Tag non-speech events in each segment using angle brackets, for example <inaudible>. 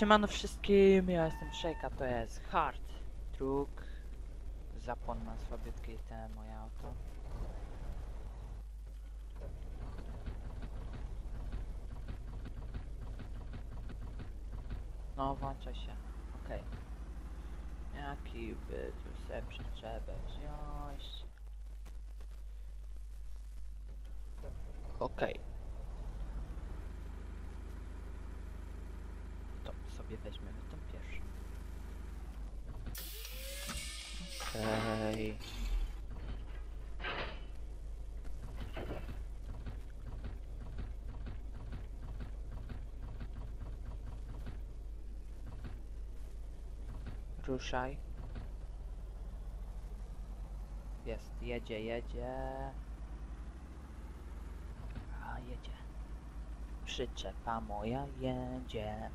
Siemano wszystkim, ja jestem Szejka, to jest Hard Truck. Zapłon na słabiutkie te moje auto. No, włącza się. Okej. Jaki by tu sobie przyczepę wziąć? Okej. To sobie weźmiemy tą pierwszą. Okej. Ruszaj. Jest, jedzie, jedzie. A, jedzie. Przyczepa moja jedzie.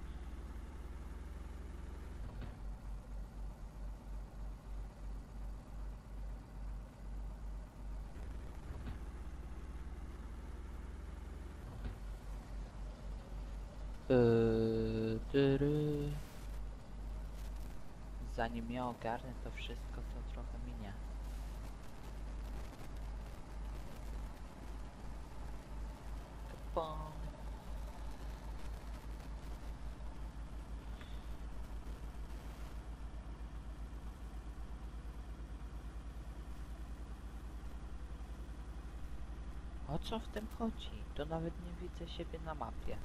Yy. Zanim ja ogarnę to wszystko, to trochę minie. O co w tym chodzi? To nawet nie widzę siebie na mapie.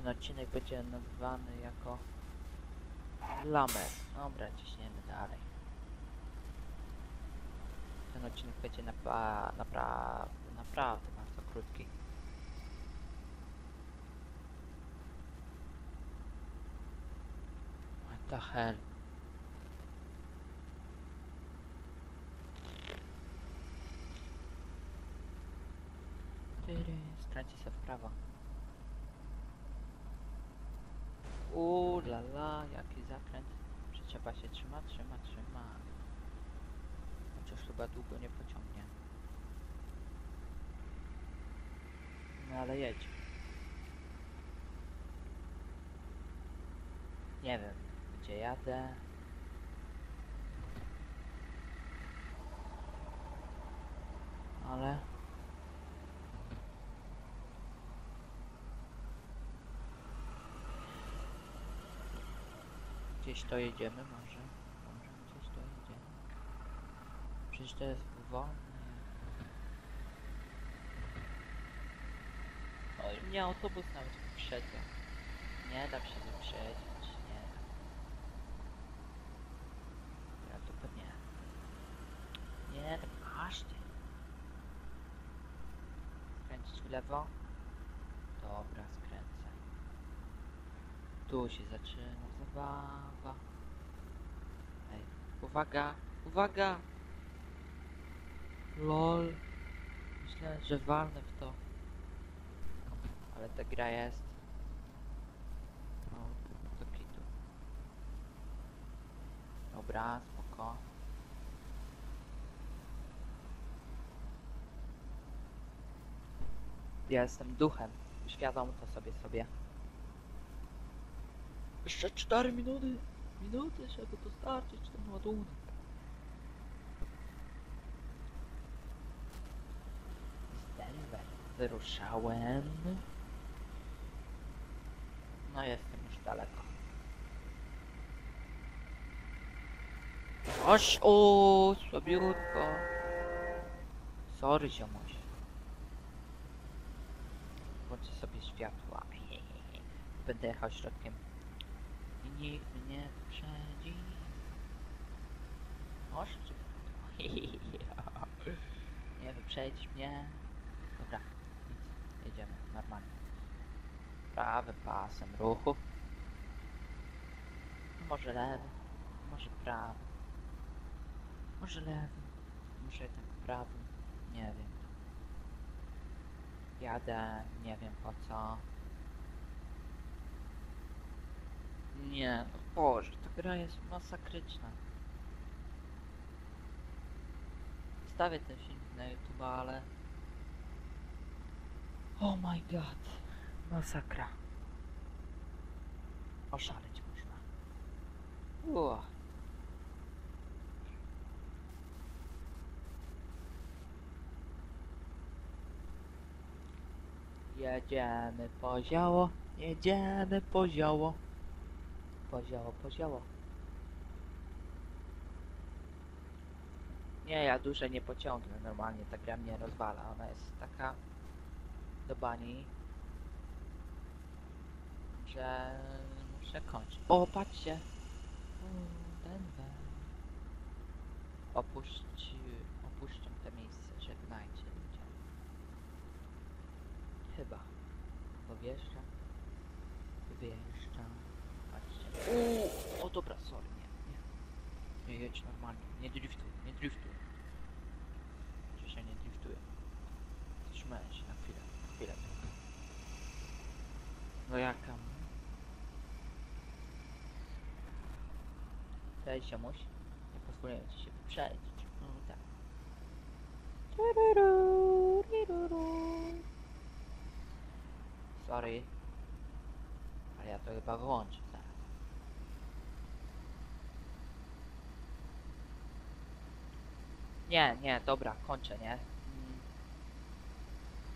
Ten odcinek będzie nazwany jako Lamer. Dobra, ciśniemy dalej. Ten odcinek będzie napa naprawdę, naprawdę bardzo krótki. What the hell? Skręci się w prawo. La la, jaki zakręt. Przyczepa się trzyma, trzyma, trzyma. Chociaż chyba długo nie pociągnie. No ale jedź. Nie wiem, gdzie jadę. Ale... Gdzieś to jedziemy może? Może gdzieś to jedziemy. Przecież to jest wolne. Oj, mnie autobus nawet wyprzedza. Nie da się wyprzedzić, nie. To pewnie. Nie, tak każdy. Skręcić w lewo? Dobra. Tu się zaczyna zabawa. Ej, uwaga, uwaga! LOL. Myślałem, że walnę w to. Ale ta gra jest. No, do kitu. Dobra, spoko. Ja jestem duchem. Świadom to sobie sobie. Jeszcze 4 minuty. Minuty, żeby dostarczyć ten ładunek. Wyruszałem. No jestem już daleko. Oś, o, słabiutko. Sorry, ziomuś. Włączę sobie światła. <laughs> Będę jechał środkiem. I nikt mnie wyprzedzi. Oszczy. <laughs> Nie wyprzedzić mnie. Dobra, nic. Jedziemy, normalnie. Prawym pasem ruchu. Może lewy, może prawy. Może lewy, może jednak prawym. Nie wiem. Jadę, nie wiem po co. Nie, no Boże, ta gra jest masakryczna. Wstawię ten film na YouTube, ale Oh my god. Masakra. Oszaleć można. Ua. Jedziemy po zioło, jedziemy po zioło. Po zioło, po zioło. Nie, ja duże nie pociągnę normalnie, ta gra mnie rozwala. Ona jest taka do bani, że muszę kończyć. O, patrzcie! Denver. Opuści, opuszczam to miejsce, żegnajcie ludzie. Chyba. Bo wyjeżdżam, patrzcie. Uuu, o dobra, sorry, nie, nie. Nie jedź normalnie, nie driftuj, nie driftuj. Się nie driftuje? Zatrzymaj się na chwilę, na chwilę. No jaka? Cześć, ziomuś. Nie pozwolę ci się wyprzedzić. No tak. Sorry. Ale ja to chyba wyłączę Nie, nie, dobra, kończę, nie?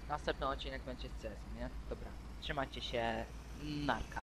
Następny odcinek będzie z CS, nie? Dobra, trzymajcie się, narka.